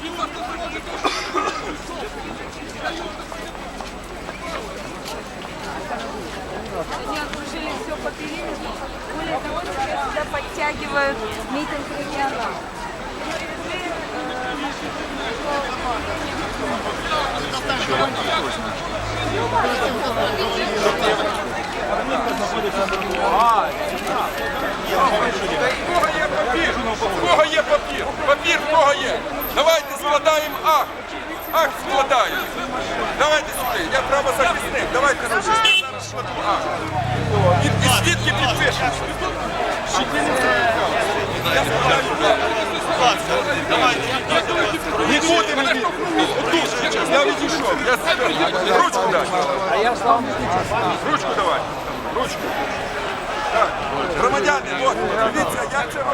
Сегодня окружили все по периметру. Более того, сейчас сюда подтягивают митинг региона. Кого є папір? Папір в кого є? Давайте! складаємо акт. Акт складаємо. Давайте сюди. Я правозахисник. Давайте ручки. Я зараз складу акт. І, і свідки підпишемо. Я складаю акт. Нікуди мене штовхнув. Я відійшов. Я себе. Ручку дай. А я Ручку давай. Ручку. Так. Громадяни, от, дивіться, як це робиться.